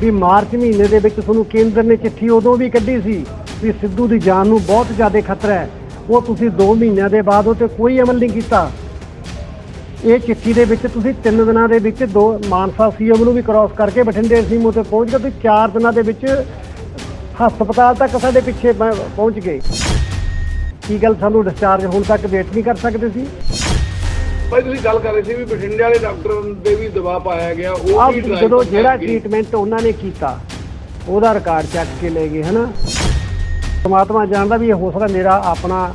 ਵੀ March ਮਹੀਨੇ ਦੇ ਵਿੱਚ ਤੁਹਾਨੂੰ ਕੇਂਦਰ ਨੇ ਚਿੱਠੀ ਉਦੋਂ ਵੀ ਕੱਢੀ ਸੀ ਵੀ ਸਿੱਧੂ ਦੀ ਜਾਨ ਨੂੰ ਬਹੁਤ ਜ਼ਿਆਦਾ ਖਤਰਾ ਹੈ। ਉਹ ਤੁਸੀਂ 2 ਮਹੀਨਿਆਂ ਦੇ ਬਾਅਦ ਉਹ ਤੇ ਕੋਈ ਅਮਲ ਨਹੀਂ ਕੀਤਾ। ਇਹ ਚਿੱਠੀ ਦੇ ਵਿੱਚ ਤੁਸੀਂ 3 ਦਿਨਾਂ ਦੇ ਵਿੱਚ ਦੋ ਮਾਨਸਾ ਸੀਐਮ ਨੂੰ ਵੀ ਕ੍ਰਾਸ ਕਰਕੇ ਬਠਿੰਡੇ ਸੀਐਮ ਤੇ ਪਹੁੰਚ ਗਏ, ਤੁਸੀਂ 4 ਦਿਨਾਂ ਦੇ ਵਿੱਚ ਹਸਪਤਾਲ ਤੱਕ ਸਾਡੇ ਪਿੱਛੇ ਪ- ਪਹੁੰਚ ਗਏ। ਕੀ ਗੱਲ ਸਾਨੂੰ ਡਿਸਚਾਰਜ ਹੋਣ ਤੱਕ ਵੇਟ ਨਹੀਂ ਕਰ ਸਕਦੇ ਸੀ? ਭਾਈ ਤੁਸੀਂ ਗੱਲ ਕਰ ਰਹੇ ਸੀ ਵੀ ਬਠਿੰਡੇ ਵਾਲੇ ਡਾਕਟਰ ਦੇ ਵੀ ਦਬਾਅ ਪਾਇਆ ਗਿਆ ਉਹ ਵੀ drive ਜਦੋਂ ਜਿਹੜਾ ਟ੍ਰੀਟਮੈਂਟ ਉਹਨਾਂ ਨੇ ਕੀਤਾ ਉਹਦਾ ਰਿਕਾਰਡ ਚੱਕ ਕੇ ਲੈ ਗਏ ਹਨਾ? ਪਰਮਾਤਮਾ ਜਾਣਦਾ ਵੀ ਇਹ ਹੋ ਸਕਦਾ ਮੇਰਾ ਆਪਣਾ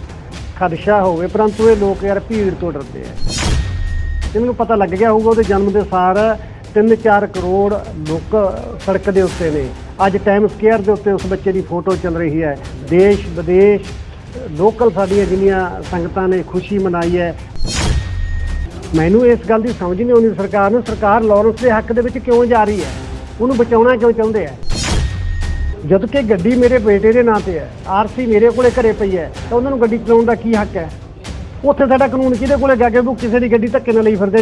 ਖਦਸ਼ਾ ਹੋਵੇ ਪਰੰਤੂ ਇਹ ਲੋਕ ਯਾਰ ਭੀੜ ਤੋਂ ਡਰਦੇ ਆ। ਇਹਨਾਂ ਨੂੰ ਪਤਾ ਲੱਗ ਗਿਆ ਹੋਊਗਾ ਉਹਦੇ ਜਨਮ ਦੇ ਸਾਰ 3-4 ਕਰੋੜ ਲੋਕ ਸੜਕ ਦੇ ਉੱਤੇ ਨੇ। ਅੱਜ ਟਾਈਮ ਸਕੁਅਰ ਦੇ ਉੱਤੇ ਉਸ ਬੱਚੇ ਦੀ ਫੋਟੋ ਚੱਲ ਰਹੀ ਹੈ। ਦੇਸ਼ ਵਿਦੇਸ਼ ਲੋਕਲ ਸਾਡੀਆਂ ਜਿੰਨੀਆਂ ਸੰਗਤਾਂ ਨੇ ਖੁਸ਼ੀ ਮਨਾਈ ਹੈ ਮੈਨੂੰ ਇਸ ਗੱਲ ਦੀ ਸਮਝ ਨਹੀਂ ਆਉਂਦੀ ਸਰਕਾਰ ਨੂੰ। ਸਰਕਾਰ ਲਾਰੈਂਸ ਦੇ ਹੱਕ ਦੇ ਵਿੱਚ ਕਿਉਂ ਜਾ ਰਹੀ ਹੈ? ਉਹਨੂੰ ਬਚਾਉਣਾ ਕਿਉਂ ਚਾਹੁੰਦੇ ਆ ਜਦ ਕਿ ਗੱਡੀ ਮੇਰੇ ਬੇਟੇ ਦੇ ਨਾਂ ਤੇ ਹੈ ਆਰਸੀ ਮੇਰੇ ਕੋਲੇ ਘਰੇ ਪਈ ਹੈ, ਤਾਂ ਉਹਨਾਂ ਨੂੰ ਗੱਡੀ ਚਲਾਉਣ ਦਾ ਕੀ ਹੱਕ ਹੈ? ਉੱਥੇ ਸਾਡਾ ਕਾਨੂੰਨ ਕਿਹਦੇ ਕੋਲੇ ਜਾ ਕੇ ਉਹ ਕਿਸੇ ਦੀ ਗੱਡੀ ਧੱਕੇ ਨਾਲ ਲਈ ਫਿਰਦੇ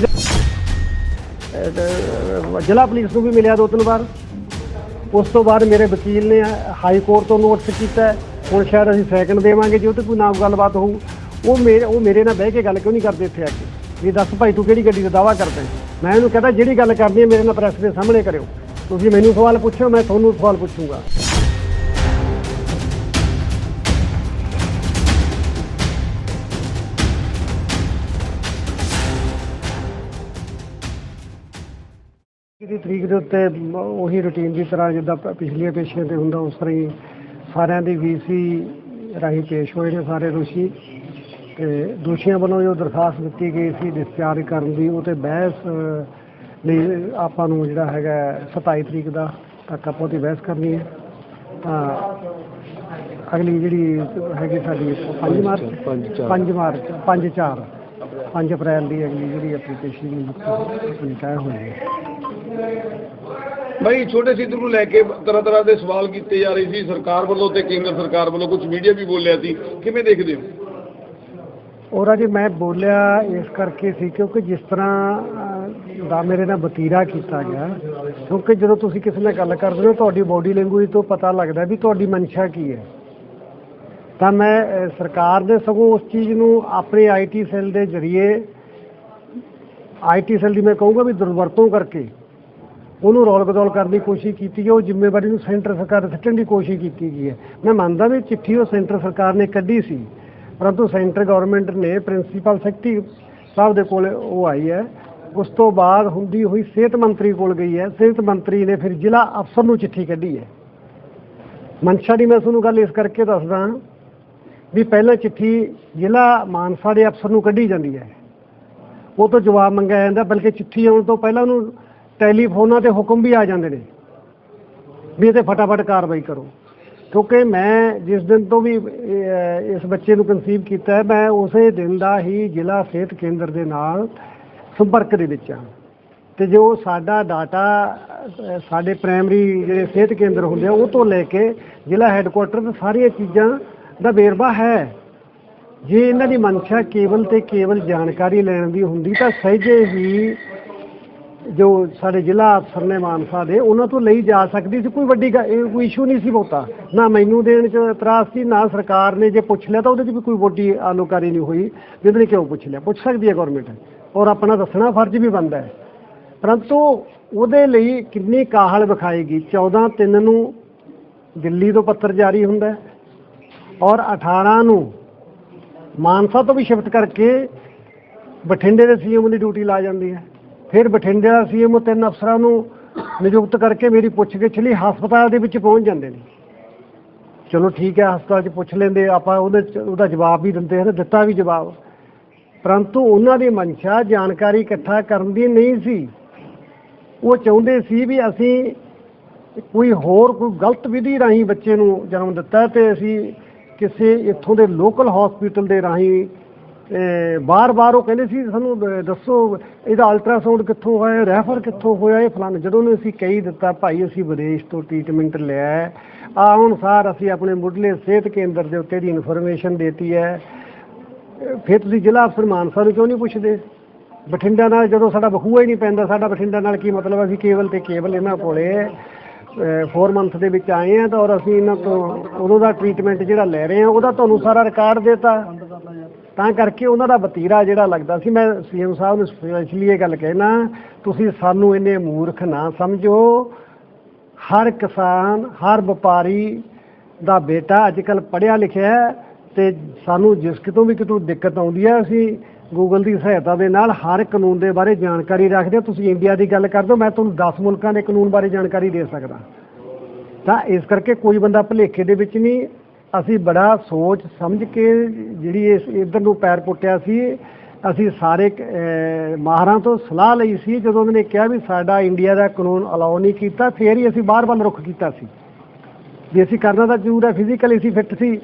ਜ਼ਿਲ੍ਹਾ ਪੁਲਿਸ ਨੂੰ ਵੀ ਮਿਲਿਆ ਦੋ ਤਿੰਨ ਵਾਰ। ਉਸ ਤੋਂ ਬਾਅਦ ਮੇਰੇ ਵਕੀਲ ਨੇ ਹਾਈ ਕੋਰਟ ਤੋਂ ਨੋਟਿਸ ਕੀਤਾ ਹੁਣ ਸ਼ਾਇਦ ਅਸੀਂ ਸੈਕਿੰਡ ਦੇਵਾਂਗੇ, ਜੇ ਉਹ ਤੇ ਕੋਈ ਨਾ ਗੱਲਬਾਤ ਹੋਊ। ਉਹ ਮੇਰੇ ਉਹ ਮੇਰੇ ਨਾਲ ਬਹਿ ਕੇ ਗੱਲ ਕਿਉਂ ਨਹੀਂ ਕਰਦੇ ਇੱਥੇ ਆ ਕੇ? ਵੀ ਦੱਸ ਭਾਈ ਤੂੰ ਕਿਹੜੀ ਗੱਡੀ ਦਾ ਦਾਵਾ ਕਰਦਾ ਹੈ? ਮੈਂ ਇਹਨੂੰ ਕਹਿੰਦਾ ਜਿਹੜੀ ਗੱਲ ਕਰਨੀ ਹੈ ਮੇਰੇ ਨਾਲ ਪ੍ਰੈਸ ਦੇ ਸਾਹਮਣੇ ਕਰਿਓ। ਤੁਸੀਂ ਮੈਨੂੰ ਸਵਾਲ ਪੁੱਛੋ, ਮੈਂ ਤੁਹਾਨੂੰ ਸਵਾਲ ਪੁੱਛੂੰਗਾ। ਦੀ ਤਰੀਕ ਦੇ ਉੱਤੇ ਮ- ਉਹੀ ਰੁਟੀਨ ਦੀ ਤਰ੍ਹਾਂ ਜਿੱਦਾਂ ਪ- ਪਿਛਲੀਆਂ ਪੇਸ਼ੀਆਂ ਤੇ ਹੁੰਦਾ, ਉਸ ਤਰ੍ਹਾਂ ਹੀ ਸਾਰਿਆਂ ਦੀ ਵੀਸੀ ਰਾਹੀਂ ਪੇਸ਼ ਹੋਏ ਨੇ ਸਾਰੇ ਦੋਸ਼ੀ। ਤੇ ਦੋਸ਼ੀਆਂ ਵੱਲੋਂ ਜੋ ਦਰਖਾਸਤ ਦਿੱਤੀ ਗਈ ਸੀ ਡਿਸਚਾਰਜ ਕਰਨ ਦੀ ਉਹ ਤੇ ਬਹਿਸ ਲਈ ਆਪਾਂ ਨੂੰ ਜਿਹੜਾ ਹੈਗਾ 27 ਤਰੀਕ ਦਾ ਤੱਕ ਆਪਾਂ ਉਹਦੀ ਬਹਿਸ ਕਰਨੀ ਹੈ। ਤਾਂ ਅਗਲੀ ਜਿਹੜੀ ਹੈਗੀ ਸਾਡੀ 5 ਮਾਰਚ 5 ਮਾਰਚ 5 4 5 ਅਪ੍ਰੈਲ ਦੀ ਅਗਲੀ ਜਿਹੜੀ ਐਪਲੀਕੇਸ਼ਨ ਦੀ ਤੈਅ ਹੋਈ ਹੈ। ਭਾਈ ਛੋਟੇ ਸਿੱਧੂ ਨੂੰ ਲੈ ਕੇ ਤਰ੍ਹਾਂ ਤਰ੍ਹਾਂ ਦੇ ਸਵਾਲ ਕੀਤੇ ਜਾ ਰਹੇ ਸੀ। ਸਰਕਾਰ ਵੱਲੋਂ ਤੇ ਕੇਂਦਰ ਸਰਕਾਰ ਵੱਲੋਂ ਕੁਝ ਮੀਡੀਆ ਵੀ ਬੋਲਿਆ ਸੀ। ਕਿਵੇਂ ਦੇਖਦੇ ਹੋ? ਔਰ ਜੀ ਮੈਂ ਬੋਲਿਆ ਇਸ ਕਰਕੇ ਸੀ ਕਿਉਂਕਿ ਜਿਸ ਤਰ੍ਹਾਂ ਦਾ ਮੇਰੇ ਨਾਲ ਬਤੀਰਾ ਕੀਤਾ ਗਿਆ, ਕਿਉਂਕਿ ਜਦੋਂ ਤੁਸੀਂ ਕਿਸੇ ਨਾਲ ਗੱਲ ਕਰਦੇ ਹੋ, ਤੁਹਾਡੀ ਬਾਡੀ ਲੈਂਗੁਏਜ ਤੋਂ ਪਤਾ ਲੱਗਦਾ ਵੀ ਤੁਹਾਡੀ ਮਨਸ਼ਾ ਕੀ ਹੈ। ਤਾਂ ਮੈਂ ਸਰਕਾਰ ਨੇ ਸਗੋਂ ਉਸ ਚੀਜ਼ ਨੂੰ ਆਪਣੇ ਆਈਟੀ ਸੈੱਲ ਦੇ ਜ਼ਰੀਏ ਆਈਟੀ ਸੈੱਲ ਦੀ ਮੈਂ ਕਹੂੰਗਾ ਵੀ ਦੁਰਵਰਤੋਂ ਕਰਕੇ ਉਹਨੂੰ ਰੋਲ ਗਦੌਲ ਕਰਨ ਦੀ ਕੋਸ਼ਿਸ਼ ਕੀਤੀ ਹੈ, ਉਹ ਜ਼ਿੰਮੇਵਾਰੀ ਨੂੰ ਸੈਂਟਰ ਸਰਕਾਰ ਤੇ ਸਿੱਟਣ ਦੀ ਕੋਸ਼ਿਸ਼ ਕੀਤੀ ਗਈ ਹੈ। ਮੈਂ ਮੰਨਦਾ ਵੀ ਚਿੱਠੀ ਉਹ ਸੈਂਟਰ ਸਰਕਾਰ ਨੇ ਕੱਢੀ ਸੀ। ਪਰੰਤੂ ਸੈਂਟਰ ਗਵਰਨਮੈਂਟ ਨੇ ਪ੍ਰਿੰਸੀਪਲ ਸੈਕਟਰੀ ਸਾਹਿਬ ਦੇ ਕੋਲ ਉਹ ਆਈ ਹੈ। ਉਸ ਤੋਂ ਬਾਅਦ ਹੁੰਦੀ ਹੋਈ ਸਿਹਤ ਮੰਤਰੀ ਕੋਲ ਗਈ ਹੈ। ਸਿਹਤ ਮੰਤਰੀ ਨੇ ਫਿਰ ਜ਼ਿਲ੍ਹਾ ਅਫਸਰ ਨੂੰ ਚਿੱਠੀ ਕੱਢੀ ਹੈ। ਮਨਸ਼ਾ ਦੀ ਮੈਂ ਤੁਹਾਨੂੰ ਗੱਲ ਇਸ ਕਰਕੇ ਦੱਸਦਾ ਵੀ ਪਹਿਲਾਂ ਚਿੱਠੀ ਜ਼ਿਲ੍ਹਾ ਮਾਨਸਾ ਦੇ ਅਫਸਰ ਨੂੰ ਕੱਢੀ ਜਾਂਦੀ ਹੈ। ਉਹ ਤੋਂ ਜਵਾਬ ਮੰਗਿਆ ਜਾਂਦਾ ਬਲਕਿ ਚਿੱਠੀ ਆਉਣ ਤੋਂ ਪਹਿਲਾਂ ਉਹਨੂੰ ਟੈਲੀਫੋਨਾਂ ਤੇ ਹੁਕਮ ਵੀ ਆ ਜਾਂਦੇ ਨੇ ਵੀ ਇਹ ਤੇ ਫਟਾਫਟ ਕਾਰਵਾਈ ਕਰੋ। ਕਿਉਂਕਿ ਮੈਂ ਜਿਸ ਦਿਨ ਤੋਂ ਵੀ ਇਸ ਬੱਚੇ ਨੂੰ ਕਨਸੀਵ ਕੀਤਾ ਹੈ, ਮੈਂ ਉਸੇ ਦਿਨ ਦਾ ਹੀ ਜ਼ਿਲ੍ਹਾ ਸਿਹਤ ਕੇਂਦਰ ਦੇ ਨਾਲ ਸੰਪਰਕ ਦੇ ਵਿੱਚ ਹਾਂ। ਤੇ ਜੋ ਸਾਡਾ ਡਾਟਾ ਸਾਡੇ ਪ੍ਰਾਇਮਰੀ ਜਿਹੜੇ ਸਿਹਤ ਕੇਂਦਰ ਹੁੰਦੇ ਆ, ਉਹ ਤੋਂ ਲੈ ਕੇ ਜ਼ਿਲ੍ਹਾ ਹੈੱਡਕੁਆਟਰ ਤੇ ਸਾਰੀਆਂ ਚੀਜ਼ਾਂ ਦਾ ਵੇਰਵਾ ਹੈ। ਜੇ ਇਹਨਾਂ ਦੀ ਮਨਸ਼ਾ ਕੇਵਲ ਤੇ ਕੇਵਲ ਜਾਣਕਾਰੀ ਲੈਣ ਦੀ ਹੁੰਦੀ ਤਾਂ ਸਹਿਜੇ ਹੀ ਜੋ ਸਾਡੇ ਜ਼ਿਲ੍ਹਾ ਅਫਸਰ ਨੇ ਮਾਨਸਾ ਦੇ ਉਹਨਾਂ ਤੋਂ ਲਈ ਜਾ ਸਕਦੀ ਸੀ, ਕੋਈ ਵੱਡੀ ਗ- ਕੋਈ ਇਸ਼ੂ ਨਹੀਂ ਸੀ ਬਹੁਤਾ। ਨਾ ਮੈਨੂੰ ਦੇਣ ਚ ਇਤਰਾਜ਼ ਸੀ, ਨਾ ਸਰਕਾਰ ਨੇ ਜੇ ਪੁੱਛ ਲਿਆ ਤਾਂ ਉਹਦੇ ਚ ਵੀ ਕੋਈ ਵੱਡੀ ਆਲੋਕਾਰੀ ਨਹੀਂ ਹੋਈ। ਵੀ ਉਹਨੇ ਕਿਉਂ ਪੁੱਛ ਲਿਆ? ਪੁੱਛ ਸਕਦੀ ਹੈ ਗਵਰਨਮੈਂਟ ਔਰ ਆਪਣਾ ਦੱਸਣਾ, ਫਰਜ਼ ਵੀ ਬਣਦਾ ਹੈ। ਪਰੰਤੂ ਉਹਦੇ ਲਈ ਕਿੰਨੀ ਕਾਹਲ ਵਿਖਾਏਗੀ 14 ਤਿੰਨ ਨੂੰ ਦਿੱਲੀ ਤੋਂ ਪੱਤਰ ਜਾਰੀ ਹੁੰਦਾ ਔਰ 18 ਨੂੰ ਮਾਨਸਾ ਤੋਂ ਵੀ ਸ਼ਿਫਟ ਕਰਕੇ ਬਠਿੰਡੇ ਦੇ ਸੀਐਮ ਦੀ ਡਿਊਟੀ ਲਾ ਜਾਂਦੀ ਹੈ। ਫਿਰ ਬਠਿੰਡੇ ਦਾ ਸੀਐਮ ਤਿੰਨ ਅਫਸਰਾਂ ਨੂੰ ਨਿਯੁਕਤ ਕਰਕੇ ਮੇਰੀ ਪੁੱਛਗਿੱਛ ਲਈ ਹਸਪਤਾਲ ਦੇ ਵਿੱਚ ਪਹੁੰਚ ਜਾਂਦੇ ਨੇ। ਚਲੋ ਠੀਕ ਹੈ, ਹਸਪਤਾਲ 'ਚ ਪੁੱਛ ਲੈਂਦੇ, ਆਪਾਂ ਉਹਦੇ 'ਚ, ਉਹਦਾ ਜਵਾਬ ਵੀ ਦਿੰਦੇ ਹਨ ਦਿੱਤਾ ਵੀ ਜਵਾਬ। ਪਰੰਤੂ ਉਹਨਾਂ ਦੀ ਮਨਸ਼ਾ ਜਾਣਕਾਰੀ ਇਕੱਠਾ ਕਰਨ ਦੀ ਨਹੀਂ ਸੀ। ਉਹ ਚਾਹੁੰਦੇ ਸੀ ਵੀ ਅਸੀਂ ਕੋਈ ਹੋਰ ਕੋਈ ਗਲਤ ਵਿਧੀ ਰਾਹੀਂ ਬੱਚੇ ਨੂੰ ਜਨਮ ਦਿੱਤਾ ਤੇ ਅਸੀਂ ਕਿਸੇ ਇੱਥੋਂ ਦੇ ਲੋਕਲ ਹਸਪੀਟਲ ਦੇ ਰਾਹੀਂ ਬਾਰ-ਬਾਰ ਉਹ ਕਹਿੰਦੇ ਸੀ, ਸਾਨੂੰ ਦੱਸੋ ਇਹਦਾ ਅਲਟਰਾਸਾਊਂਡ ਕਿੱਥੋਂ ਹੋਇਆ ਰੈਫਰ ਕਿੱਥੋਂ ਹੋਇਆ, ਇਹ ਫਲਾਣਾ, ਜਦੋਂ ਨੇ ਅਸੀਂ ਕਹੀ ਦਿੱਤਾ, ਭਾਈ, ਅਸੀਂ ਵਿਦੇਸ਼ ਤੋਂ ਟ੍ਰੀਟਮੈਂਟ ਲਿਆ ਹੈ। ਆ, ਹੁਣ ਸਾਰ ਅਸੀਂ ਆਪਣੇ ਮੁੱਢਲੇ ਸਿਹਤ ਕੇਂਦਰ ਦੇ ਉੱਤੇ ਦੀ ਇਨਫੋਰਮੇਸ਼ਨ ਦੇਤੀ ਹੈ। ਫਿਰ ਤੁਸੀਂ ਜ਼ਿਲ੍ਹਾ ਅਫਸਰ ਮਾਨਸਾ ਨੂੰ ਕਿਉਂ ਨਹੀਂ ਪੁੱਛਦੇ? ਬਠਿੰਡਾ ਨਾਲ ਜਦੋਂ ਸਾਡਾ ਬਖੂਆ ਹੀ ਨਹੀਂ ਪੈਂਦਾ, ਸਾਡਾ ਬਠਿੰਡਾ ਨਾਲ ਕੀ ਮਤਲਬ ਅਸੀਂ ਕੇਵਲ ਤੇ ਕੇਵਲ ਇਹਨਾਂ ਕੋਲੇ 4 ਮੰਥ ਦੇ ਵਿੱਚ ਆਏ ਆ ਤਾਂ ਔਰ ਅਸੀਂ ਇਹਨਾਂ ਤੋਂ, ਉਦੋਂ ਦਾ ਟ੍ਰੀਟਮੈਂਟ ਜਿਹੜਾ ਲੈ ਰਹੇ ਆ ਉਹਦਾ ਤੁਹਾਨੂੰ ਸਾਰਾ ਰਿਕਾਰਡ ਦੇਤਾ। ਤਾਂ ਕਰਕੇ ਉਹਨਾਂ ਦਾ ਵਤੀਰਾ ਜਿਹੜਾ ਲੱਗਦਾ ਸੀ, ਮੈਂ ਸੀਐਮ ਸਾਹਿਬ ਨੂੰ ਸਪੈਸ਼ਲੀ ਇਹ ਗੱਲ ਕਹਿਣਾ, ਤੁਸੀਂ ਸਾਨੂੰ ਇੰਨੇ ਮੂਰਖ ਨਾ ਸਮਝੋ। ਹਰ ਕਿਸਾਨ, ਹਰ ਵਪਾਰੀ ਦਾ ਬੇਟਾ ਅੱਜ ਕੱਲ ਪੜ੍ਹਿਆ ਲਿਖਿਆ ਹੈ ਤੇ ਸਾਨੂੰ ਜਿਸ ਕਿਤੋਂ ਵੀ ਕਿਤੋਂ ਦਿੱਕਤ ਆਉਂਦੀ ਹੈ, ਅਸੀਂ ਗੂਗਲ ਦੀ ਸਹਾਇਤਾ ਦੇ ਨਾਲ ਹਰ ਕਾਨੂੰਨ ਦੇ ਬਾਰੇ ਜਾਣਕਾਰੀ ਰੱਖਦੇ ਹੋ। ਤੁਸੀਂ ਇੰਡੀਆ ਦੀ ਗੱਲ ਕਰ ਦਿਓ ਮੈਂ ਤੁਹਾਨੂੰ 10 ਮੁਲਕਾਂ ਦੇ ਕਾਨੂੰਨ ਬਾਰੇ ਜਾਣਕਾਰੀ ਦੇ ਸਕਦਾ। ਤਾਂ ਇਸ ਕਰਕੇ ਕੋਈ ਬੰਦਾ ਭੁਲੇਖੇ ਦੇ ਵਿੱਚ ਨਹੀਂ ਅਸੀਂ ਬੜਾ ਸੋਚ ਸਮਝ ਕੇ ਜਿਹੜੀ ਇਸ ਇਧਰ ਨੂੰ ਪੈਰ ਪੁੱਟਿਆ ਸੀ, ਅਸੀਂ ਸਾਰੇ ਮਾਹਰਾਂ ਤੋਂ ਸਲਾਹ ਲਈ ਸੀ, ਜਦੋਂ ਉਹਨਾਂ ਨੇ ਕਿਹਾ ਵੀ ਸਾਡਾ ਇੰਡੀਆ ਦਾ ਕਾਨੂੰਨ ਅਲਾਉ ਨਹੀਂ ਕੀਤਾ, ਫੇਰ ਹੀ ਅਸੀਂ ਬਾਹਰ ਵੱਲ ਰੁਖ ਕੀਤਾ ਸੀ। ਵੀ ਅਸੀਂ ਕਰਨਾ ਤਾਂ ਜ਼ਰੂਰ ਹੈ ਫਿਜ਼ੀਕਲੀ ਅਸੀਂ ਫਿੱਟ ਸੀ,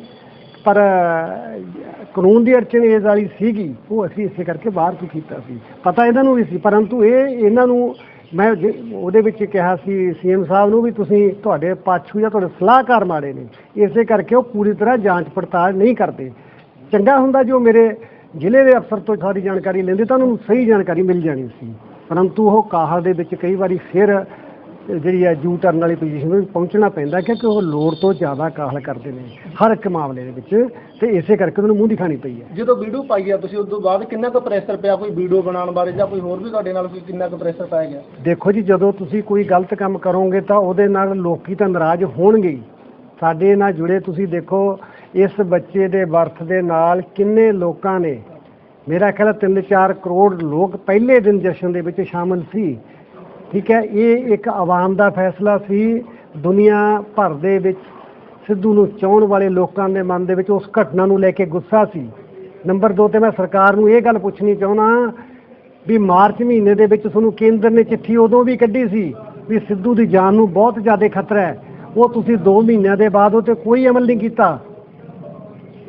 ਪਰ ਕਾਨੂੰਨ ਦੀ ਅੜਚਣ ਇਹ ਵਾਲੀ ਸੀਗੀ, ਉਹ ਅਸੀਂ ਇਸੇ ਕਰਕੇ ਬਾਹਰ ਤੋਂ ਕੀਤਾ ਸੀ। ਪਤਾ ਇਹਨਾਂ ਨੂੰ ਵੀ ਸੀ, ਪਰੰਤੂ ਇਹ, ਇਹਨਾਂ ਨੂੰ ਮੈਂ ਜੇ- ਉਹਦੇ ਵਿੱਚ ਕਿਹਾ ਸੀ, ਸੀਐਮ ਸਾਹਿਬ ਨੂੰ ਵੀ ਤੁਸੀਂ ਤੁਹਾਡੇ ਪਾਛੂ ਜਾਂ ਤੁਹਾਡੇ ਸਲਾਹਕਾਰ ਮਾੜੇ ਨੇ। ਇਸੇ ਕਰਕੇ ਉਹ ਪੂਰੀ ਤਰ੍ਹਾਂ ਜਾਂਚ ਪੜਤਾਲ ਨਹੀਂ ਕਰਦੇ। ਚੰਗਾ ਹੁੰਦਾ ਜੋ ਮੇਰੇ ਜ਼ਿਲ੍ਹੇ ਦੇ ਅਫਸਰ ਤੋਂ ਸਾਰੀ ਜਾਣਕਾਰੀ ਲੈਂਦੇ ਤਾਂ ਉਹਨਾਂ ਨੂੰ ਸਹੀ ਜਾਣਕਾਰੀ ਮਿਲ ਜਾਣੀ ਸੀ। ਪਰੰਤੂ ਉਹ ਕਾਹਲ ਦੇ ਵਿੱਚ ਕਈ ਵਾਰੀ ਫਿਰ ਜਿਹੜੀ ਹੈ ਜੂ ਟਰਨ ਵਾਲੀ ਪੋਜੀਸ਼ਨ ਵਿੱਚ ਪਹੁੰਚਣਾ ਪੈਂਦਾ ਕਿਉਂਕਿ ਉਹ ਲੋੜ ਤੋਂ ਜ਼ਿਆਦਾ ਕਾਹਲ ਕਰਦੇ ਨੇ ਹਰ ਇੱਕ ਮਾਮਲੇ ਦੇ ਵਿੱਚ ਤੇ ਇਸੇ ਕਰਕੇ ਉਹਨਾਂ ਨੂੰ ਮੂੰਹ ਦਿਖਾਣੀ ਪਈ ਹੈ। ਜਦੋਂ ਵੀਡੀਓ ਪਾਈ ਆ ਤੁਸੀਂ ਉਸ ਤੋਂ ਬਾਅਦ ਕਿੰਨਾ ਕੁ ਪ੍ਰੈਸ਼ਰ ਪਿਆ ਕੋਈ ਵੀਡੀਓ ਬਣਾਉਣ ਬਾਰੇ ਜਾਂ ਕੋਈ ਹੋਰ ਵੀ ਤੁਹਾਡੇ ਨਾਲ ਕੋਈ ਕਿੰਨਾ ਕੁ ਪ੍ਰੈਸ਼ਰ ਪਾਇਆ ਗਿਆ? ਦੇਖੋ ਜੀ ਜਦੋਂ ਤੁਸੀਂ ਕੋਈ ਗਲਤ ਕੰਮ ਕਰੋਗੇ ਤਾਂ ਉਹਦੇ ਨਾਲ ਲੋਕੀ ਤਾਂ ਨਾਰਾਜ਼ ਹੋਣਗੇ ਹੀ। ਸਾਡੇ ਨਾਲ ਜੁੜੇ ਤੁਸੀਂ ਦੇਖੋ ਇਸ ਬੱਚੇ ਦੇ ਬਰਥ ਦੇ ਨਾਲ ਕਿੰਨੇ ਲੋਕਾਂ ਨੇ। ਮੇਰਾ ਖਿਆਲ 3-4 ਕਰੋੜ ਲੋਕ ਪਹਿਲੇ ਦਿਨ ਜਸ਼ਨ ਦੇ ਵਿੱਚ ਸ਼ਾਮਲ ਸੀ। ਠੀਕ ਹੈ, ਇਹ ਇੱਕ ਆਵਾਮ ਦਾ ਫੈਸਲਾ ਸੀ। ਦੁਨੀਆ ਭਰ ਦੇ ਵਿੱਚ ਸਿੱਧੂ ਨੂੰ ਚਾਹਣ ਵਾਲੇ ਲੋਕਾਂ ਦੇ ਮਨ ਦੇ ਵਿੱਚ ਉਸ ਘਟਨਾ ਨੂੰ ਲੈ ਕੇ ਗੁੱਸਾ ਸੀ। ਨੰਬਰ 2 ਤੇ ਮੈਂ ਸਰਕਾਰ ਨੂੰ ਇਹ ਗੱਲ ਪੁੱਛਣੀ ਚਾਹੁੰਦਾ ਵੀ ਮਾਰਚ ਮਹੀਨੇ ਦੇ ਵਿੱਚ ਤੁਹਾਨੂੰ ਕੇਂਦਰ ਨੇ ਚਿੱਠੀ ਉਦੋਂ ਵੀ ਕੱਢੀ ਸੀ ਵੀ ਸਿੱਧੂ ਦੀ ਜਾਨ ਨੂੰ ਬਹੁਤ ਜ਼ਿਆਦਾ ਖਤਰਾ ਹੈ। ਉਹ ਤੁਸੀਂ 2 ਮਹੀਨਿਆਂ ਦੇ ਬਾਅਦ ਉਹ ਤੇ ਕੋਈ ਅਮਲ ਨਹੀਂ ਕੀਤਾ।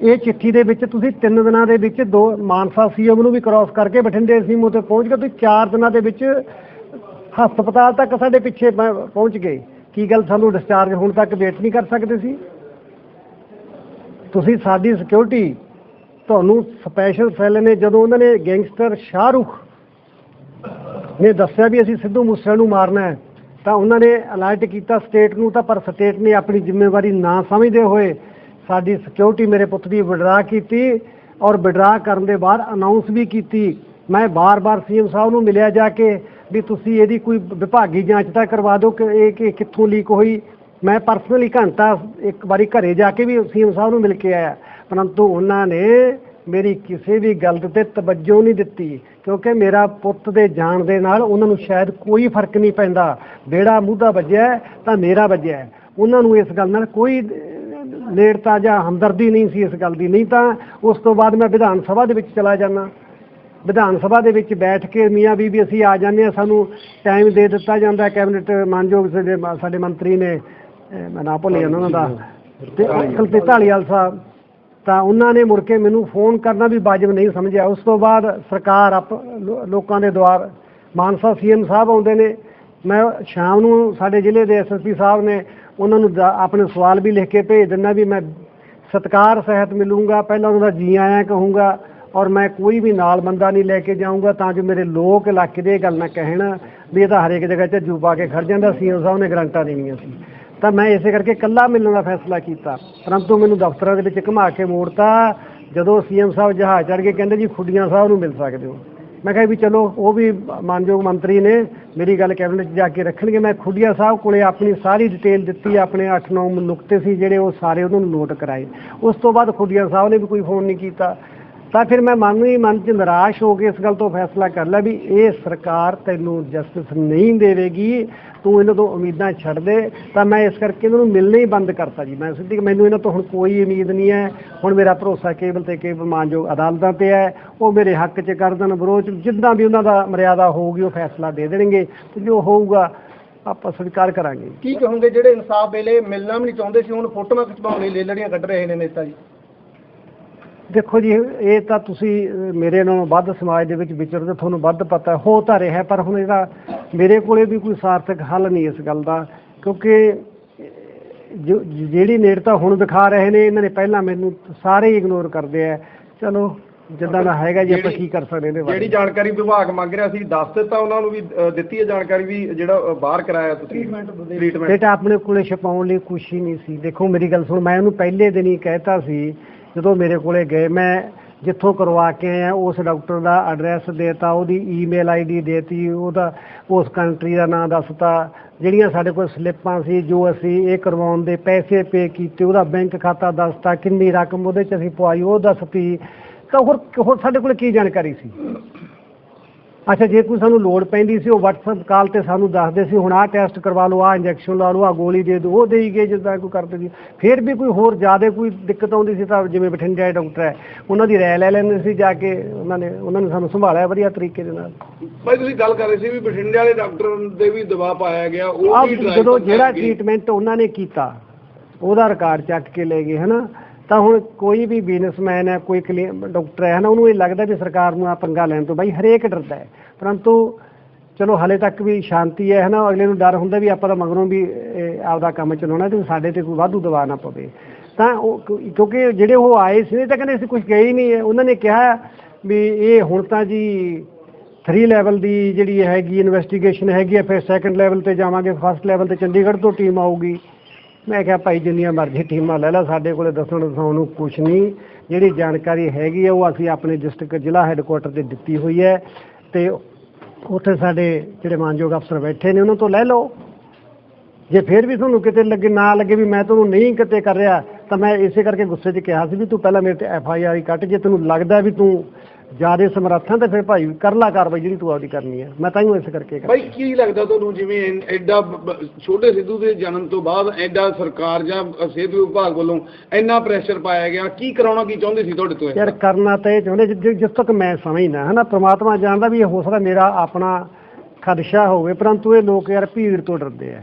ਇਹ ਚਿੱਠੀ ਦੇ ਵਿੱਚ ਤੁਸੀਂ 3 ਦਿਨਾਂ ਦੇ ਵਿੱਚ ਦੋ ਮਾਨਸਾ ਸੀਐਮ ਨੂੰ ਵੀ ਕ੍ਰਾਸ ਕਰਕੇ ਬਠਿੰਡੇ ਸੀਐਮ ਉੱਤੇ ਪਹੁੰਚ ਕੇ ਤੁਸੀਂ 4 ਦਿਨਾਂ ਦੇ ਵਿੱਚ ਹਸਪਤਾਲ ਤੱਕ ਸਾਡੇ ਪਿੱਛੇ ਪ- ਪਹੁੰਚ ਗਏ। ਕੀ ਗੱਲ ਸਾਨੂੰ ਡਿਸਚਾਰਜ ਹੋਣ ਤੱਕ ਵੇਟ ਨਹੀਂ ਕਰ ਸਕਦੇ ਸੀ? ਤੁਸੀਂ ਸਾਡੀ ਸਿਕਿਉਰਿਟੀ ਤੁਹਾਨੂੰ ਸਪੈਸ਼ਲ ਸੈੱਲ ਨੇ ਜਦੋਂ ਉਹਨਾਂ ਨੇ ਗੈਂਗਸਟਰ ਸ਼ਾਹਰੁਖ ਨੇ ਦੱਸਿਆ ਵੀ ਅਸੀਂ ਸਿੱਧੂ ਮੂਸੇਵਾਲੇ ਨੂੰ ਮਾਰਨਾ ਹੈ, ਤਾਂ ਉਹਨਾਂ ਨੇ ਅਲਰਟ ਕੀਤਾ ਸਟੇਟ ਨੂੰ, ਤਾਂ ਪਰ ਸਟੇਟ ਨੇ ਆਪਣੀ ਜ਼ਿੰਮੇਵਾਰੀ ਨਾ ਸਮਝਦੇ ਹੋਏ ਸਾਡੀ ਸਿਕਿਉਰਿਟੀ ਮੇਰੇ ਪੁੱਤ ਦੀ ਵਿਡਰਾ ਕੀਤੀ ਔਰ ਵਿਡਰਾ ਕਰਨ ਦੇ ਬਾਅਦ ਅਨਾਉਂਸ ਵੀ ਕੀਤੀ। ਮੈਂ ਬਾਰ-ਬਾਰ ਸੀਐਮ ਸਾਹਿਬ ਨੂੰ ਮਿਲਿਆ ਜਾ ਕੇ ਵੀ ਤੁਸੀਂ ਇਹਦੀ ਕੋਈ ਵਿਭਾਗੀ ਜਾਂਚ ਤਾਂ ਕਰਵਾ ਦਿਓ ਕਿ ਇਹ ਕਿ ਕਿੱਥੋਂ ਲੀਕ ਹੋਈ। ਮੈਂ ਪਰਸਨਲੀ ਘੰਟਾ ਇੱਕ ਵਾਰੀ ਘਰੇ ਜਾ ਕੇ ਵੀ ਸੀਐਮ ਸਾਹਿਬ ਨੂੰ ਮਿਲ ਕੇ ਆਇਆ। ਪਰੰਤੂ ਉਹਨਾਂ ਨੇ ਮੇਰੀ ਕਿਸੇ ਵੀ ਗੱਲ ਤੇ ਤਵੱਜੋ ਨਹੀਂ ਦਿੱਤੀ, ਕਿਉਂਕਿ ਮੇਰਾ ਪੁੱਤ ਦੇ ਜਾਣ ਦੇ ਨਾਲ ਉਹਨਾਂ ਨੂੰ ਸ਼ਾਇਦ ਕੋਈ ਫ਼ਰਕ ਨਹੀਂ ਪੈਂਦਾ। ਬੇੜਾ ਮੂਧਾ ਵੱਜਿਆ ਤਾਂ ਮੇਰਾ ਵੱਜਿਆ ਉਹਨਾਂ ਨੂੰ ਇਸ ਗੱਲ ਨਾਲ ਕੋਈ ਨੇੜਤਾ ਜਾਂ ਹਮਦਰਦੀ ਨਹੀਂ ਸੀ ਇਸ ਗੱਲ ਦੀ। ਨਹੀਂ ਤਾਂ ਉਸ ਤੋਂ ਬਾਅਦ ਮੈਂ ਵਿਧਾਨ ਸਭਾ ਦੇ ਵਿੱਚ ਚਲਾ ਜਾਣਾ ਵਿਧਾਨ ਸਭਾ ਦੇ ਵਿੱਚ ਬੈਠ ਕੇ ਮੀਆਂ ਬੀਬੀ ਅਸੀਂ ਆ ਜਾਂਦੇ ਹਾਂ ਸਾਨੂੰ ਟਾਈਮ ਦੇ ਦਿੱਤਾ ਜਾਂਦਾ ਕੈਬਨਿਟ ਮਾਨਯੋਗ ਸਾਡੇ ਸਾਡੇ ਮੰਤਰੀ ਨੇ ਮੈਂ ਨਾਂ ਭੁੱਲ ਜਾਂਦਾ ਉਹਨਾਂ ਦਾ। ਤੇ ਅੰਕਲ ਢਾਲੀਵਾਲ ਸਾਹਿਬ ਤਾਂ ਉਹਨਾਂ ਨੇ ਮੁੜ ਕੇ ਮੈਨੂੰ ਫੋਨ ਕਰਨਾ ਵੀ ਵਾਜਬ ਨਹੀਂ ਸਮਝਿਆ। ਉਸ ਤੋਂ ਬਾਅਦ ਸਰਕਾਰ ਆਪ ਲੋਕਾਂ ਦੇ ਦੁਆਰ ਮਾਨਸਾ ਸੀਐਮ ਸਾਹਿਬ ਆਉਂਦੇ ਨੇ। ਮੈਂ ਸ਼ਾਮ ਨੂੰ ਸਾਡੇ ਜ਼ਿਲ੍ਹੇ ਦੇ ਐਸਐਸਪੀ ਸਾਹਿਬ ਨੇ ਉਹਨਾਂ ਨੂੰ ਆਪਣੇ ਸਵਾਲ ਵੀ ਲਿਖ ਕੇ ਭੇਜ ਦਿੰਦਾ ਵੀ ਮੈਂ ਸਤਕਾਰ ਸਹਿਤ ਮਿਲੂੰਗਾ ਪਹਿਲਾਂ ਉਹਨਾਂ ਦਾ ਜੀ ਆਇਆਂ ਕਹੂੰਗਾ। ਔਰ ਮੈਂ ਕੋਈ ਵੀ ਨਾਲ ਬੰਦਾ ਨਹੀਂ ਲੈ ਕੇ ਜਾਊਂਗਾ ਤਾਂ ਜੋ ਮੇਰੇ ਲੋਕ ਇਲਾਕੇ ਦੇ ਇਹ ਗੱਲ ਨਾ ਕਹਿਣ ਵੀ ਇਹ ਤਾਂ ਹਰੇਕ ਜਗ੍ਹਾ 'ਚ ਜੂ ਪਾ ਕੇ ਖੜ ਜਾਂਦਾ ਸੀਐਮ ਸਾਹਿਬ ਨੇ ਗਰੰਟਾਂ ਦੇਣੀਆਂ ਸੀ। ਤਾਂ ਮੈਂ ਇਸੇ ਕਰਕੇ ਇਕੱਲਾ ਮਿਲਣ ਦਾ ਫੈਸਲਾ ਕੀਤਾ। ਪਰੰਤੂ ਮੈਨੂੰ ਦਫ਼ਤਰਾਂ ਦੇ ਵਿੱਚ ਘੁਮਾ ਕੇ ਮੋੜਤਾ। ਜਦੋਂ ਸੀਐਮ ਸਾਹਿਬ ਜਹਾਜ਼ ਚੜ੍ਹ ਕੇ ਕਹਿੰਦੇ ਜੀ ਖੁੱਡੀਆਂ ਸਾਹਿਬ ਨੂੰ ਮਿਲ ਸਕਦੇ ਹੋ। ਮੈਂ ਕਿਹਾ ਵੀ ਚਲੋ, ਉਹ ਵੀ ਮਾਨਯੋਗ ਮੰਤਰੀ ਨੇ, ਮੇਰੀ ਗੱਲ ਕੈਬਨਿਟ 'ਚ ਜਾ ਕੇ ਰੱਖਣਗੇ। ਮੈਂ ਖੁੱਡੀਆਂ ਸਾਹਿਬ ਕੋਲੇ ਆਪਣੀ ਸਾਰੀ ਡਿਟੇਲ ਦਿੱਤੀ, ਆਪਣੇ 8-9 ਨੁਕਤੇ ਸੀ ਜਿਹੜੇ ਉਹ ਸਾਰੇ ਉਹਨਾਂ ਨੂੰ ਨੋਟ ਕਰਾਏ। ਉਸ ਤੋਂ ਬਾਅਦ ਖੁੱਡੀਆਂ ਸਾਹਿਬ ਨੇ ਵੀ ਕੋਈ ਫੋਨ ਨਹੀਂ ਕੀਤਾ। ਤਾਂ ਫਿਰ ਮੈਂ ਮਨ ਨੂੰ ਹੀ ਮਨ 'ਚ ਨਿਰਾਸ਼ ਹੋ ਕੇ ਇਸ ਗੱਲ ਤੋਂ ਫੈਸਲਾ ਕਰ ਲਿਆ ਵੀ ਇਹ ਸਰਕਾਰ ਤੈਨੂੰ ਜਸਟਿਸ ਨਹੀਂ ਦੇਵੇਗੀ, ਤੂੰ ਇਹਨਾਂ ਤੋਂ ਉਮੀਦਾਂ ਛੱਡ ਦੇ, ਤਾਂ ਮੈਂ ਇਸ ਕਰਕੇ ਇਹਨਾਂ ਨੂੰ ਮਿਲਣਾ ਹੀ ਬੰਦ ਕਰਤਾ ਜੀ। ਮੈਂ ਸਿੱਧੀ ਮੈਨੂੰ ਇਹਨਾਂ ਤੋਂ ਹੁਣ ਕੋਈ ਉਮੀਦ ਨਹੀਂ ਹੈ। ਹੁਣ ਮੇਰਾ ਭਰੋਸਾ ਕੇਵਲ ਤੇ ਕੇਵਲ ਮਾਨਯੋਗ ਅਦਾਲਤਾਂ ਤੇ ਹੈ। ਉਹ ਮੇਰੇ ਹੱਕ 'ਚ ਕਰ ਦੇਣ ਵਿਰੋਧ ਜਿੱਦਾਂ ਵੀ ਉਹਨਾਂ ਦਾ ਮਰਿਆਦਾ ਹੋਊਗੀ, ਉਹ ਫੈਸਲਾ ਦੇ ਦੇਣਗੇ ਤੇ ਜੋ ਹੋਊਗਾ, ਆਪਾਂ ਸਵੀਕਾਰ ਕਰਾਂਗੇ। ਕੀ ਕਹੋਗੇ ਜਿਹੜੇ ਇਨਸਾਫ ਵੇਲੇ ਮਿਲਣਾ ਵੀ ਨਹੀਂ ਚਾਹੁੰਦੇ ਸੀ, ਹੁਣ ਫੋਟੋਆਂ ਖਿਚਵਾਉਣ ਲਈ ਲੇਲੜੀਆਂ ਕੱਢ ਰਹੇ ਨੇ ਨੇਤਾ ਜੀ? ਦੇਖੋ ਜੀ ਇਹ ਤਾਂ ਤੁਸੀਂ ਅਹ, ਮੇਰੇ ਨਾਲੋਂ ਵੱਧ ਸਮਾਜ ਦੇ ਵਿੱਚ ਵਿਚਰਦੇ ਤੁਹਾਨੂੰ ਵੱਧ ਪਤਾ ਹੈ। ਹੋ ਤਾਂ ਰਿਹਾ ਪਰ ਹੁਣ ਇਹਦਾ ਮੇਰੇ ਕੋਲੇ ਵੀ ਕੋਈ ਸਾਰਥਕ ਹੱਲ ਨਹੀਂ ਇਸ ਗੱਲ ਦਾ ਕਿਉਂਕਿ ਜੋ ਜਿਹੜੀ ਨੇੜਤਾ ਹੁਣ ਦਿਖਾ ਰਹੇ ਨੇ ਇਹਨਾਂ ਨੇ ਪਹਿਲਾਂ ਮੈਨੂੰ ਸਾਰੇ ਇਗਨੋਰ ਕਰਦੇ ਆ। ਚਲੋ ਜਿੱਦਾਂ ਦਾ ਹੈਗਾ ਜੀ ਆਪਾਂ ਕੀ ਕਰ ਸਕਦੇ ਇਹਦੇ ਬਾਰੇ। ਜਿਹੜੀ ਜਾਣਕਾਰੀ ਵਿਭਾਗ ਮੰਗ ਰਿਹਾ ਸੀ ਦੱਸ ਦਿੱਤਾ ਉਹਨਾਂ ਨੂੰ ਵੀ ਅ, ਦਿੱਤੀ ਹੈ ਜਾਣਕਾਰੀ ਵੀ ਜਿਹੜਾ ਅ, ਬਾਹਰ ਕਰਾਇਆ ਤੁਸੀਂ ਟ੍ਰੀਟਮੈਂਟ ਬੇਟਾ ਆਪਣੇ ਕੋਲੇ ਛਪਾਉਣ ਲਈ ਕੁਛ ਹੀ ਨਹੀਂ ਸੀ। ਦੇਖੋ ਮੇਰੀ ਗੱਲ ਸੁਣ ਮੈਂ ਉਹਨੂੰ ਪਹਿਲੇ ਦਿਨ ਹੀ ਕਹਿਤਾ ਸੀ ਜਦੋਂ ਮੇਰੇ ਕੋਲੇ ਗਏ, ਮੈਂ ਜਿੱਥੋਂ ਕਰਵਾ ਕੇ ਆਇਆ, ਉਸ ਡਾਕਟਰ ਦਾ ਐਡਰੈਸ ਦੇਤਾ, ਉਹਦੀ ਈਮੇਲ ਆਈਡੀ ਦੇਤੀ, ਉਹਦਾ, ਉਸ ਕੰਟਰੀ ਦਾ ਨਾਮ ਦੱਸਤਾ। ਜਿਹੜੀਆਂ ਸਾਡੇ ਕੋਲ ਸਲਿੱਪਾਂ ਸੀ, ਜੋ ਅਸੀਂ ਇਹ ਕਰਵਾਉਣ ਦੇ ਪੈਸੇ ਪੇ ਕੀਤੇ, ਉਹਦਾ ਬੈਂਕ ਖਾਤਾ ਦੱਸਤਾ, ਕਿੰਨੀ ਰਕਮ ਉਹਦੇ ਚ ਅਸੀਂ ਪਵਾਈ, ਉਹ ਦੱਸਤੀ। ਤਾਂ ਹੋਰ ਹੋਰ ਸਾਡੇ ਕੋਲ ਕੀ ਜਾਣਕਾਰੀ ਸੀ? ਅੱਛਾ ਜੇ ਕੋਈ ਸਾਨੂੰ ਲੋੜ ਪੈਂਦੀ ਸੀ ਉਹ WhatsApp ਕਾਲ ਤੇ ਸਾਨੂੰ ਦੱਸਦੇ ਸੀ ਹੁਣ ਆਹ ਟੈਸਟ ਕਰਵਾ ਲਓ ਆਹ ਇੰਜੈਕਸ਼ਨ ਲਾ ਲਓ ਆਹ ਗੋਲੀ ਦੇ ਦਿਓ ਉਹ ਦੇਈ ਗਏ ਜਿੱਦਾਂ ਕੋਈ ਕਰਦੇ ਸੀ ਫਿਰ ਵੀ ਕੋਈ ਹੋਰ ਜ਼ਿਆਦਾ ਕੋਈ ਦਿੱਕਤ ਆਉਂਦੀ ਸੀ ਤਾਂ ਜਿਵੇਂ ਬਠਿੰਡੇ ਵਾਲੇ ਡਾਕਟਰ ਹੈ ਉਹਨਾਂ ਦੀ ਰਾਇ ਲੈ ਲੈਂਦੇ ਸੀ ਜਾ ਕੇ ਉਹਨਾਂ ਨੇ ਉਹਨਾਂ ਨੇ ਸਾਨੂੰ ਸੰਭਾਲਿਆ ਵਧੀਆ ਤਰੀਕੇ ਦੇ ਨਾਲ। ਭਾਈ ਤੁਸੀਂ ਗੱਲ ਕਰ ਰਹੇ ਸੀ ਵੀ ਬਠਿੰਡੇ ਵਾਲੇ ਡਾਕਟਰ ਦੇ ਵੀ ਦਬਾਅ ਪਾਇਆ ਗਿਆ ਉਹ ਵੀ ਜਦੋਂ ਜਿਹੜਾ। ਟ੍ਰੀਟਮੈਂਟ ਉਹਨਾਂ ਨੇ ਕੀਤਾ ਉਹਦਾ ਰਿਕਾਰਡ ਚੱਕ ਕੇ ਲੈ ਗਏ ਹਨਾ? ਤਾਂ ਹੁਣ ਕੋਈ ਵੀ ਬਿਜ਼ਨਸਮੈਨ ਹੈ, ਕੋਈ ਕਲੀ- ਡਾਕਟਰ ਹੈ ਨਾ ਉਹਨੂੰ ਇਹ ਲੱਗਦਾ ਵੀ ਸਰਕਾਰ ਨੂੰ ਆ ਪੰਗਾ ਲੈਣ ਤੋਂ ਬਾਈ ਹਰੇਕ ਡਰਦਾ ਹੈ। ਪਰੰਤੂ ਚਲੋ ਹਲੇ ਤੱਕ ਵੀ ਸ਼ਾਂਤੀ ਹੈ, ਹਨਾ, ਅਗਲੇ ਨੂੰ ਡਰ ਹੁੰਦਾ ਵੀ ਆਪਾਂ ਤਾਂ ਮਗਰੋਂ ਵੀ ਆਪਦਾ ਕੰਮ ਚਲਾਉਣਾ ਤੇ ਸਾਡੇ ਤੇ ਕੋਈ ਵਾਧੂ ਦਬਾਅ ਨਾ ਪਵੇ। ਤਾਂ ਉਹ ਕਿਉਂਕਿ ਜਿਹੜੇ ਉਹ ਆਏ ਸੀ, ਇਹ ਤਾਂ ਕਹਿੰਦੇ ਅਸੀਂ ਕੁਝ ਗਏ ਹੀ ਨਹੀਂ ਹੈ। ਉਹਨਾਂ ਨੇ ਕਿਹਾ ਵੀ ਇਹ ਹੁਣ ਤਾਂ ਜੀ 3 ਲੈਵਲ ਦੀ ਜਿਹੜੀ ਹੈਗੀ ਇਨਵੈਸਟੀਗੇਸ਼ਨ ਹੈਗੀ ਹੈ, ਫਿਰ ਸੈਕੰਡ ਲੈਵਲ ਤੇ ਜਾਵਾਂਗੇ ਫਸਟ ਲੈਵਲ ਤੇ ਚੰਡੀਗੜ੍ਹ ਤੋਂ ਟੀਮ ਆਊਗੀ। ਮੈਂ ਕਿਹਾ ਭਾਈ ਜਿੰਨੀਆਂ ਮਰਜ਼ੀ ਟੀਮਾਂ ਲੈ ਲੈ, ਸਾਡੇ ਕੋਲੇ ਦੱਸਣ ਦਸਾਉਣ ਨੂੰ ਕੁਝ ਨਹੀਂ। ਜਿਹੜੀ ਜਾਣਕਾਰੀ ਹੈਗੀ ਹੈ ਉਹ ਅਸੀਂ ਆਪਣੇ ਡਿਸਟ੍ਰਿਕਟ ਜ਼ਿਲ੍ਹਾ ਹੈੱਡਕੁਆਟਰ ਤੇ ਦਿੱਤੀ ਹੋਈ ਹੈ। ਤੇ ਉੱਥੇ ਸਾਡੇ ਜਿਹੜੇ ਮਾਨਯੋਗ ਅਫਸਰ ਬੈਠੇ ਨੇ, ਉਹਨਾਂ ਤੋਂ ਲੈ ਲਓ। ਜੇ ਫਿਰ ਵੀ ਤੁਹਾਨੂੰ ਕਿਤੇ ਲੱਗੇ, ਨਾ ਲੱਗੇ ਵੀ ਮੈਂ ਤੁਹਾਨੂੰ ਨਹੀਂ ਕਿਤੇ ਕਰ ਰਿਹਾ, ਤਾਂ ਮੈਂ ਇਸੇ ਕਰਕੇ ਗੁੱਸੇ 'ਚ ਕਿਹਾ ਸੀ ਵੀ ਤੂੰ ਪਹਿਲਾਂ ਮੇਰੇ ਤੇ ਐਫ ਆਈ ਆਰ ਕੱਟ। ਜੇ ਤੈਨੂੰ ਲੱਗਦਾ ਵੀ ਤੂੰ ਜ਼ਿਆਦਾ ਸਮਰੱਥਾਂ ਤੇ ਫਿਰ ਭਾਈ ਕਰ ਲਾ ਕਾਰਵਾਈ ਜਿਹੜੀ ਤੂੰ ਆਪਦੀ ਕਰਨੀ ਹੈ ਮੈਂ ਤਾਂ ਹੀ ਇਸ ਕਰਕੇ ਕਰ ਭਾਈ ਕੀ ਲੱਗਦਾ ਤੁਹਾਨੂੰ ਜਿਵੇਂ ਐਡਾ ਛੋਟੇ ਸਿੱਧੂ ਦੇ ਜਨਮ ਤੋਂ ਬਾਅਦ ਐਡਾ ਸਰਕਾਰ ਜਾਂ ਸਿਹਤ ਵਿਭਾਗ ਵੱਲੋਂ ਇੰਨਾ ਪ੍ਰੈਸ਼ਰ ਪਾਇਆ ਗਿਆ? ਕੀ ਕਰਾਉਣਾ ਕੀ ਚਾਹੁੰਦੇ ਸੀ ਤੁਹਾਡੇ ਤੋਂ? ਯਾਰ ਕਰਨਾ ਤਾਂ ਇਹ ਚਾਹੁੰਦੇ ਜਿਸ ਤੱਕ ਮੈਂ ਸਮਝਦਾ ਹਨਾ ਪ੍ਰਮਾਤਮਾ ਜਾਣਦਾ ਵੀ ਇਹ ਹੋ ਸਕਦਾ ਮੇਰਾ ਆਪਣਾ ਖਦਸ਼ਾ ਹੋਵੇ ਪਰੰਤੂ ਇਹ ਲੋਕ ਯਾਰ ਭੀੜ ਤੋਂ ਡਰਦੇ ਆ।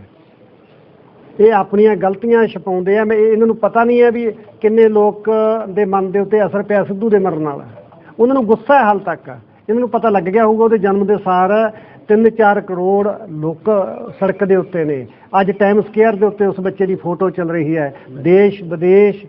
ਇਹ ਆਪਣੀਆਂ ਗਲਤੀਆਂ ਛਪਾਉਂਦੇ ਆ। ਮੈਂ ਇਹ- ਇਹਨਾਂ ਨੂੰ ਪਤਾ ਨਹੀਂ ਹੈ ਵੀ ਕਿੰਨੇ ਲੋਕ ਦੇ ਮਨ ਦੇ ਉੱਤੇ ਅਸਰ ਪਿਆ ਸਿੱਧੂ ਦੇ ਮਰਨ ਨਾਲ। ਉਹਨਾਂ ਨੂੰ ਗੁੱਸਾ ਹੈ ਹਾਲ ਤੱਕ। ਇਹਨਾਂ ਨੂੰ ਪਤਾ ਲੱਗ ਗਿਆ ਹੋਊਗਾ ਉਹਦੇ ਜਨਮ ਦੇ ਸਾਰ 3-4 ਕਰੋੜ ਲੋਕ ਸੜਕ ਦੇ ਉੱਤੇ ਨੇ। ਅੱਜ ਟਾਈਮ ਸਕੁਅਰ ਦੇ ਉੱਤੇ ਉਸ ਬੱਚੇ ਦੀ ਫੋਟੋ ਚੱਲ ਰਹੀ ਹੈ। ਦੇਸ਼, ਵਿਦੇਸ਼,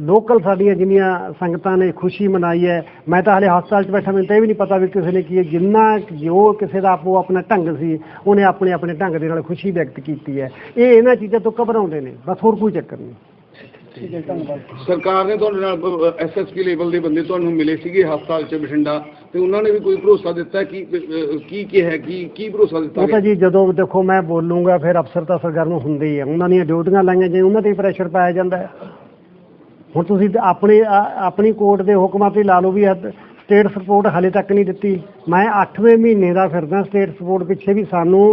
ਲੋਕਲ ਸਾਡੀਆਂ ਜਿੰਨੀਆਂ ਸੰਗਤਾਂ ਨੇ ਖੁਸ਼ੀ ਮਨਾਈ ਹੈ। ਮੈਂ ਤਾਂ ਹਲੇ ਹਸਪਤਾਲ 'ਚ ਬੈਠਾ, ਮੈਨੂੰ ਤਾਂ ਇਹ ਵੀ ਨਹੀਂ ਪਤਾ ਵੀ ਕਿਸੇ ਨੇ ਕੀ ਹੈ ਜਿੰਨਾ ਜੋ ਕਿਸੇ ਦਾ ਆਪੋ ਆਪਣਾ ਢੰਗ ਸੀ, ਉਹਨੇ ਆਪਣੇ ਆਪਣੇ ਢੰਗ ਦੇ ਨਾਲ ਖੁਸ਼ੀ ਵਿਅਕਤ ਕੀਤੀ ਹੈ। ਇਹ ਇਹਨਾਂ ਚੀਜ਼ਾਂ ਤੋਂ ਘਬਰਾਉਂਦੇ ਨੇ। ਬਸ ਹੋਰ ਕੋਈ ਚੱਕਰ ਨਹੀਂ। ਸਰਕਾਰ ਨੇ ਤੁਹਾਡੇ ਨਾਲ ਐਸਐਸਪੀ ਲੈਵਲ ਦੇ ਬੰਦੇ ਤੁਹਾਨੂੰ ਮਿਲੇ ਸੀਗੇ ਹਸਪਤਾਲ 'ਚ ਬਠਿੰਡਾ ਤੇ ਉਹਨਾਂ ਨੇ ਵੀ ਕੋਈ ਭਰੋਸਾ ਦਿੱਤਾ ਕਿ ਕੀ ਕੀ ਹੈ ਕੀ ਕੀ ਭਰੋਸਾ ਦਿੱਤਾ ਉਹ ਤਾਂ ਗਿਆ? ਜੀ ਜਦੋਂ ਦੇਖੋ ਮੈਂ ਬੋਲੂੰਗਾ ਫਿਰ ਅਫਸਰ ਤਾਂ ਸਰਗਰਮ ਹੁੰਦੇ ਹੀ ਆ। ਉਹਨਾਂ ਦੀਆਂ ਡਿਊਟੀਆਂ ਲਾਈਆਂ ਜੇ ਉਹਨਾਂ ਤੇ ਪ੍ਰੈਸ਼ਰ ਪਾਇਆ ਜਾਂਦਾ ਹੈ ਹੁਣ ਤੁਸੀਂ ਆਪਣੀ ਆਪਣੀ ਕੋਰਟ ਦੇ ਹੁਕਮਾਂ ਤੇ ਲਾ ਲਓ ਵੀ ਸਟੇਟ ਸਪੋਰਟ ਹਲੇ ਤੱਕ ਨਹੀਂ ਦਿੱਤੀ। ਮੈਂ 8ਵੇਂ ਮਹੀਨੇ ਦਾ ਫਿਰਦਾ ਸਟੇਟ ਸਪੋਰਟ ਪਿੱਛੇ ਵੀ ਸਾਨੂੰ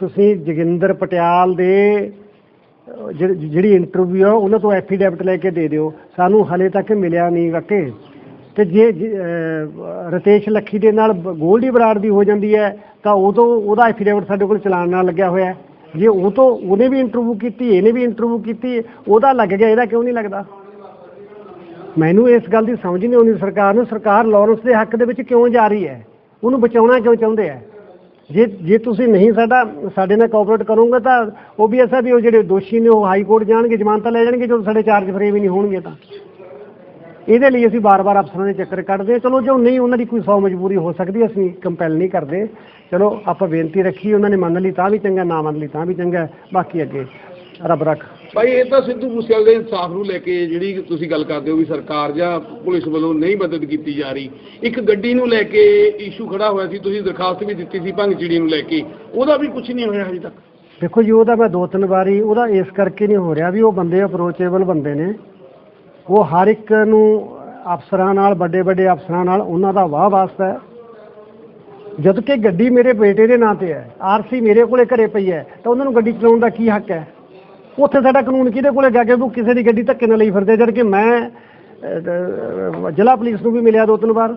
ਤੁਸੀਂ ਜੋਗਿੰਦਰ ਪਟਿਆਲ ਦੇ ਜਿਹੜੀ ਜਿਹੜੀ ਇੰਟਰਵਿਊ ਆ ਉਹਨਾਂ ਤੋਂ ਐਫੀਡੈਵਿਟ ਲੈ ਕੇ ਦੇ ਦਿਓ। ਸਾਨੂੰ ਹਲੇ ਤੱਕ ਮਿਲਿਆ ਨਹੀਂ ਵਾਕੇ ਤੇ ਜੇ ਜੇ, ਅਹ, ਰਤੇਸ਼ ਲੱਖੀ ਦੇ ਨਾਲ ਬ- ਗੋਲਡੀ ਬਰਾੜ ਦੀ ਹੋ ਜਾਂਦੀ ਹੈ ਤਾਂ ਉਹ ਤੋਂ ਉਹਦਾ ਐਫੀਡੈਵਿਟ ਸਾਡੇ ਕੋਲ ਚਲਾਨ ਨਾਲ ਲੱਗਿਆ ਹੋਇਆ ਹੈ। ਜੇ ਉਹ ਤੋਂ ਉਹਨੇ ਵੀ ਇੰਟਰਵਿਊ ਕੀਤੀ ਇਹਨੇ ਵੀ ਇੰਟਰਵਿਊ ਕੀਤੀ ਉਹਦਾ ਲੱਗ ਗਿਆ ਇਹਦਾ ਕਿਉਂ ਨਹੀਂ ਲੱਗਦਾ? ਮੈਨੂੰ ਇਸ ਗੱਲ ਦੀ ਸਮਝ ਨਹੀਂ ਆਉਂਦੀ ਸਰਕਾਰ ਨੂੰ। ਸਰਕਾਰ ਲਾਰੈਂਸ ਦੇ ਹੱਕ ਦੇ ਵਿੱਚ ਕਿਉਂ ਜਾ ਰਹੀ ਹੈ? ਉਹਨੂੰ ਬਚਾਉਣਾ ਕਿਉਂ ਚਾਹੁੰਦੇ ਹੈ? ਜੇ ਜੇ ਤੁਸੀਂ ਨਹੀਂ ਸਾਡਾ, ਸਾਡੇ ਨਾਲ ਕੋਆਪਰੇਟ ਕਰੋਗੇ ਤਾਂ ਉਹ ਵੀ ਐਸਾ ਵੀ ਉਹ ਜਿਹੜੇ ਦੋਸ਼ੀ ਨੇ ਉਹ ਹਾਈ ਕੋਰਟ ਜਾਣਗੇ, ਜ਼ਮਾਨਤਾਂ ਲੈ ਜਾਣਗੇ ਜਦੋਂ ਸਾਡੇ ਚਾਰਜ ਫਰੇਮ ਹੀ ਨਹੀਂ ਹੋਣਗੇ ਤਾਂ। ਇਹਦੇ ਲਈ ਅਸੀਂ ਬਾਰ-ਬਾਰ ਅਫਸਰਾਂ ਦੇ ਚੱਕਰ ਕੱਢਦੇ ਹਾਂ। ਚਲੋ ਜੋ ਨਹੀਂ, ਉਹਨਾਂ ਦੀ ਕੋਈ ਸੌ ਮਜਬੂਰੀ ਹੋ ਸਕਦੀ ਅਸੀਂ ਕੰਪੈਲ ਨਹੀਂ ਕਰਦੇ। ਚਲੋ ਆਪਾਂ ਬੇਨਤੀ ਰੱਖੀ, ਉਹਨਾਂ ਨੇ ਮੰਨ ਲਈ ਤਾਂ ਵੀ ਚੰਗਾ, ਨਾ ਮੰਨ ਲਈ ਤਾਂ ਵੀ ਚੰਗਾ ਬਾਕੀ ਅੱਗੇ ਰੱਬ ਰੱਖ। ਭਾਈ, ਇਹ ਤਾਂ ਸਿੱਧੂ ਮੂਸੇਵਾਲੇ ਦੇ ਇਨਸਾਫ ਨੂੰ ਲੈ ਕੇ ਜਿਹੜੀ ਤੁਸੀਂ ਗੱਲ ਕਰਦੇ ਹੋ ਵੀ ਸਰਕਾਰ ਜਾਂ ਪੁਲਿਸ ਵੱਲੋਂ ਨਹੀਂ ਮਦਦ ਕੀਤੀ ਜਾ ਰਹੀ। ਇੱਕ ਗੱਡੀ ਨੂੰ ਲੈ ਕੇ ਇਸ਼ੂ ਖੜਾ ਹੋਇਆ ਸੀ, ਤੁਸੀਂ ਦਰਖਾਸਤ ਵੀ ਦਿੱਤੀ ਸੀ ਭੰਗ ਚਿੜੀ ਨੂੰ ਲੈ ਕੇ। ਉਹਦਾ ਵੀ ਕੁਝ ਨਹੀਂ ਹੋਇਆ ਹਜੇ ਤੱਕ। ਦੇਖੋ ਜੀ, ਉਹਦਾ ਮੈਂ ਦੋ ਤਿੰਨ ਵਾਰੀ, ਉਹਦਾ ਇਸ ਕਰਕੇ ਨਹੀਂ ਹੋ ਰਿਹਾ ਵੀ ਉਹ ਬੰਦੇ ਅਪਰੋਚੇਬਲ ਬੰਦੇ ਨੇ। ਉਹ ਹਰ ਇੱਕ ਨੂੰ ਅਫਸਰਾਂ ਨਾਲ ਵੱਡੇ ਵੱਡੇ ਅਫਸਰਾਂ ਨਾਲ ਉਹਨਾਂ ਦਾ ਵਾਹ ਵਾਸਤਾ ਹੈ। ਜਦ ਕਿ ਗੱਡੀ ਮੇਰੇ ਬੇਟੇ ਦੇ ਨਾਂ ਤੇ ਹੈ, ਆਰਸੀ ਮੇਰੇ ਕੋਲੇ ਘਰੇ ਪਈ ਹੈ, ਤਾਂ ਉਹਨਾਂ ਨੂੰ ਗੱਡੀ ਚਲਾਉਣ ਦਾ ਕੀ ਹੱਕ ਹੈ? ਉੱਥੇ ਸਾਡਾ ਕਾਨੂੰਨ ਕਿਹਦੇ ਕੋਲੇ ਗਿਆ ਕਿ ਉਹ ਕਿਸੇ ਦੀ ਗੱਡੀ ਧੱਕੇ ਨਾਲ ਲਈ ਫਿਰਦੇ, ਜਦ ਕਿ ਮੈਂ ਜ਼ਿਲ੍ਹਾ ਪੁਲਿਸ ਨੂੰ ਵੀ ਮਿਲਿਆ ਦੋ ਤਿੰਨ ਵਾਰ।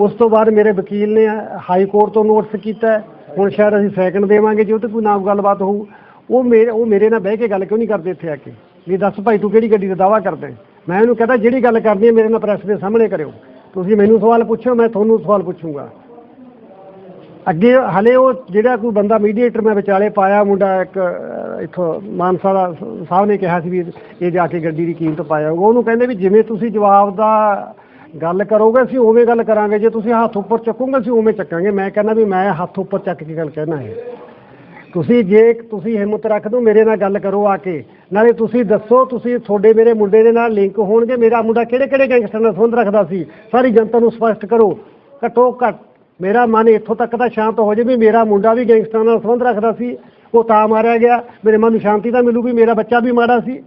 ਉਸ ਤੋਂ ਬਾਅਦ ਮੇਰੇ ਵਕੀਲ ਨੇ, ਹਾਈ ਕੋਰਟ ਤੋਂ ਨੋਟਿਸ ਕੀਤਾ। ਹੁਣ ਸ਼ਾਇਦ ਅਸੀਂ ਸੈਕਿੰਡ ਦੇਵਾਂਗੇ, ਜੇ ਉਹ ਤੇ ਕੋਈ ਨਾ ਗੱਲਬਾਤ ਹੋਊ। ਉਹ ਮੇਰੇ ਉਹ ਮੇਰੇ ਨਾਲ ਬਹਿ ਕੇ ਗੱਲ ਕਿਉਂ ਨਹੀਂ ਕਰਦੇ ਇੱਥੇ ਆ ਕੇ? ਵੀ ਦੱਸ ਭਾਈ, ਤੂੰ ਕਿਹੜੀ ਗੱਡੀ ਦਾ ਦਾਵਾ ਕਰਦਾ? ਮੈਂ ਉਹਨੂੰ ਕਹਿੰਦਾ, ਜਿਹੜੀ ਗੱਲ ਕਰਨੀ ਹੈ ਮੇਰੇ ਨਾਲ ਪ੍ਰੈਸ ਦੇ ਸਾਹਮਣੇ ਕਰਿਓ। ਤੁਸੀਂ ਮੈਨੂੰ ਸਵਾਲ ਪੁੱਛੋ, ਮੈਂ ਤੁਹਾਨੂੰ ਸਵਾਲ ਪੁੱਛੂੰਗਾ। ਅੱਗੇ ਹਲੇ ਉਹ ਜਿਹੜਾ ਕੋਈ ਬੰਦਾ ਮੀਡੀਏਟਰ ਮੈਂ ਵਿਚਾਲੇ ਪਾਇਆ, ਮੁੰਡਾ ਇੱਕ ਇੱਥੋਂ ਮਾਨਸਾ ਦਾ ਸਾਹਿਬ ਨੇ ਕਿਹਾ ਸੀ ਵੀ ਇਹ ਜਾ ਕੇ ਗੱਡੀ ਦੀ ਕੀਮਤ ਪਾਇਆ ਹੋਊਗਾ। ਉਹਨੂੰ ਕਹਿੰਦੇ ਵੀ ਜਿਵੇਂ ਤੁਸੀਂ ਜਵਾਬ ਦਾ ਗੱਲ ਕਰੋਗੇ, ਅਸੀਂ ਉਵੇਂ ਗੱਲ ਕਰਾਂਗੇ। ਜੇ ਤੁਸੀਂ ਹੱਥ ਉੱਪਰ ਚੱਕੋਗੇ, ਅਸੀਂ ਉਵੇਂ ਚੱਕਾਂਗੇ। ਮੈਂ ਕਹਿੰਦਾ ਵੀ ਮੈਂ ਹੱਥ ਉੱਪਰ ਚੱਕ ਕੇ ਗੱਲ ਕਹਿਣਾ ਹੈ। ਤੁਸੀਂ ਜੇ ਤੁਸੀਂ ਹਿੰਮਤ ਰੱਖ ਦੋ, ਮੇਰੇ ਨਾਲ ਗੱਲ ਕਰੋ ਆ ਕੇ। ਨਾਲੇ ਤੁਸੀਂ ਦੱਸੋ, ਤੁਸੀਂ ਤੁਹਾਡੇ ਮੇਰੇ ਮੁੰਡੇ ਦੇ ਨਾਲ ਲਿੰਕ ਹੋਣਗੇ। ਮੇਰਾ ਮੁੰਡਾ ਕਿਹੜੇ ਕਿਹੜੇ ਗੈਂਗਸਟਰ ਨਾਲ ਸੰਬੰਧ ਰੱਖਦਾ ਸੀ? ਸਾਰੀ ਜਨਤਾ ਨੂੰ ਸਪਸ਼ਟ ਕਰੋ। ਘੱਟੋ ਘੱਟ ਮੇਰਾ ਮਨ ਇੱਥੋਂ ਤੱਕ ਤਾਂ ਸ਼ਾਂਤ ਹੋ ਜਾਵੇ ਵੀ ਮੇਰਾ ਮੁੰਡਾ ਵੀ ਗੈਂਗਸਟਰਾਂ ਨਾਲ ਸੰਬੰਧ ਰੱਖਦਾ ਸੀ ਉਹ ਤਾਂ ਮਾਰਿਆ ਗਿਆ ਮੇਰੇ ਮਨ ਨੂੰ ਸ਼ਾਂਤੀ ਤਾਂ ਮਿਲੂ ਵੀ ਮੇਰਾ ਬੱਚਾ ਵੀ ਮਾੜਾ ਸੀ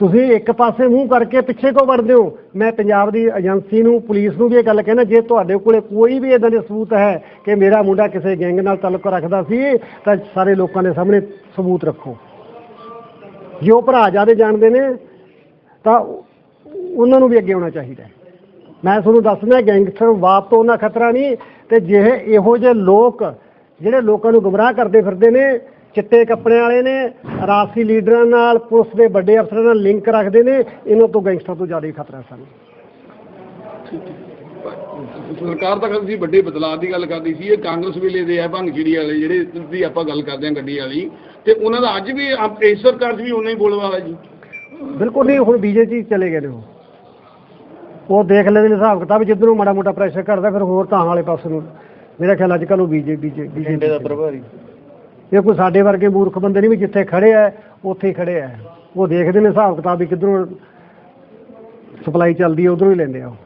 ਤੁਸੀਂ ਇੱਕ ਪਾਸੇ ਮੂੰਹ ਕਰਕੇ ਪਿੱਛੇ ਕਿਉਂ ਵੜਦੇ ਹੋ ਮੈਂ ਪੰਜਾਬ ਦੀ ਏਜੰਸੀ ਨੂੰ ਪੁਲਿਸ ਨੂੰ ਵੀ ਇਹ ਗੱਲ ਕਹਿਣਾ ਜੇ ਤੁਹਾਡੇ ਕੋਲੇ ਕੋਈ ਵੀ ਇਦਾਂ ਦੇ ਸਬੂਤ ਹੈ ਕਿ ਮੇਰਾ ਮੁੰਡਾ ਕਿਸੇ ਗੈਂਗ ਨਾਲ ਤਾਲੁਕ ਰੱਖਦਾ ਸੀ ਤਾਂ ਸਾਰੇ ਲੋਕਾਂ ਦੇ ਸਾਹਮਣੇ ਸਬੂਤ ਰੱਖੋ ਜੇ ਉਹ ਭਰਾ ਜਿਆਦੇ ਜਾਣਦੇ ਨੇ ਤਾਂ ਉਹਨਾਂ ਨੂੰ ਵੀ ਅੱਗੇ ਆਉਣਾ ਚਾਹੀਦਾ ਮੈਂ ਤੁਹਾਨੂੰ ਦੱਸਦਾ ਗੈਂਗਸਟਰ ਵਾਪ ਤੋਂ ਉਹਨਾਂ ਖਤਰਾ ਨਹੀਂ ਤੇ ਜਿਹੇ ਇਹੋ ਜਿਹੇ ਲੋਕ ਜਿਹੜੇ ਲੋਕਾਂ ਨੂੰ ਗੁੰਮਰਾਹ ਕਰਦੇ ਫਿਰਦੇ ਨੇ ਚਿੱਟੇ ਕੱਪੜਿਆਂ ਵਾਲੇ ਨੇ ਰਾਸੀ ਲੀਡਰਾਂ ਨਾਲ ਪੁਲਿਸ ਦੇ ਵੱਡੇ ਅਫਸਰਾਂ ਨਾਲ ਲਿੰਕ ਰੱਖਦੇ ਨੇ ਇਹਨਾਂ ਤੋਂ ਗੈਂਗਸਟਰ ਤੋਂ ਜ਼ਿਆਦਾ ਹੀ ਖਤਰਾ ਸਾਨੂੰ। ਸਰਕਾਰ ਤਾਂ ਕਹਿੰਦੀ ਸੀ ਵੱਡੇ ਬਦਲਾਅ ਦੀ ਗੱਲ ਕਰਦੀ ਸੀ ਇਹ ਕਾਂਗਰਸ ਵੇਲੇ ਦੇ ਆ ਭੰਗ ਚਿੜੀ ਵਾਲੇ ਜਿਹੜੇ ਦੀ ਆਪਾਂ ਗੱਲ ਕਰਦੇ ਹਾਂ ਗੱਡੀ ਵਾਲੀ ਤੇ ਉਹਨਾਂ ਦਾ ਅੱਜ ਵੀ ਆਪ- ਇਸ ਸਰਕਾਰ 'ਚ ਵੀ ਉਹਨਾਂ ਹੀ ਬੋਲਵਾ ਜੀ। ਬਿਲਕੁਲ ਨਹੀਂ ਹੁਣ ਬੀਜੇਪੀ ਚਲੇ ਗਏ ਨੇ ਉਹ। ਉਹ ਦੇਖ ਲੈਂਦੇ ਨੇ ਹਿਸਾਬ ਕਿਤਾਬ ਜਿੱਧਰੋਂ ਮਾੜਾ ਮੋਟਾ ਪ੍ਰੈਸ਼ਰ ਘਟਦਾ ਫਿਰ ਹੋਰ ਤਾਂ ਵਾਲੇ ਪਾਸੇ ਨੂੰ। ਮੇਰਾ ਖਿਆਲ ਅੱਜ ਕੱਲ੍ਹ ਉਹ ਬੀਜੇਪੀ ਬੀਜੇਪੀ ਦਾ ਪ੍ਰਭਾਰੀ। ਇਹ ਕੋਈ ਸਾਡੇ ਵਰਗੇ ਮੂਰਖ ਬੰਦੇ ਨਹੀਂ ਵੀ ਜਿੱਥੇ ਖੜੇ ਆ ਉੱਥੇ ਹੀ ਖੜੇ ਆ। ਉਹ ਦੇਖਦੇ ਨੇ ਹਿਸਾਬ ਕਿਤਾਬ ਵੀ ਕਿੱਧਰੋਂ ਸਪਲਾਈ ਚੱਲਦੀ ਹੈ ਉਧਰੋਂ ਹੀ ਲੈਂਦੇ ਆ ਉਹ।